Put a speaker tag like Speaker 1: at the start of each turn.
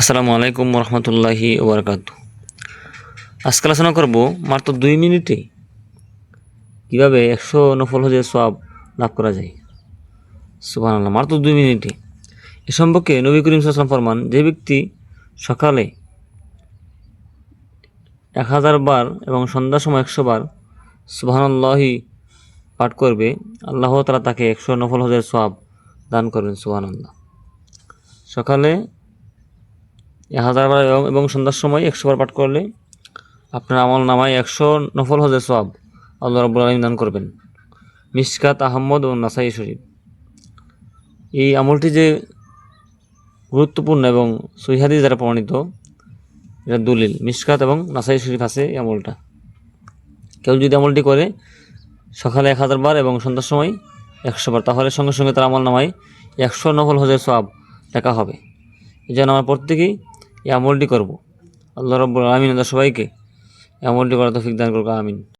Speaker 1: আসসালামু আলাইকুম রহমতুল্লাহি ওবরকাত আজকে আলোচনা করব মাত্র দুই মিনিটে কীভাবে একশো নফল হজের সব লাভ করা যায়। সুবাহ আল্লাহ মাত্র দুই মিনিটে। এ সম্পর্কে নবী করিম সাল্লাম ফরমান, যে ব্যক্তি সকালে এক হাজার বার এবং সন্ধ্যার সময় একশো বার সুবাহান্লাহি পাঠ করবে, আল্লাহ তালা তাকে একশো নফল হজের সব দান করবেন সুবাহ আল্লাহ সকালে এক হাজার বার এবং- সন্ধ্যার সময় একশো বার পাঠ করলে আপনার আমল নামায় একশো নফল হজে সব আল্লাহ রব্বুল আলম দান করবেন। মিসকাত, আহম্মদ ও নাসাই শরীফ। এই আমলটি যে গুরুত্বপূর্ণ এবং সহিহাদি দ্বারা প্রমাণিত, এটা দলিল। মিসকাত এবং নাসাই শরীফ আছে এই আমলটা। কেউ যদি আমলটি করে সকালে এক হাজার বার এবং সন্ধ্যার সময় একশো বার, তাহলে সঙ্গে সঙ্গে তার আমল নামায় একশো নফল হজের সব লেখা হবে। এই জন্য আমার প্রত্যেকেই এই আমলটি করব। আল্লাহ রব্বুল আলমিন সবাইকে আমলটি করার তৌফিক দান করব আমিন।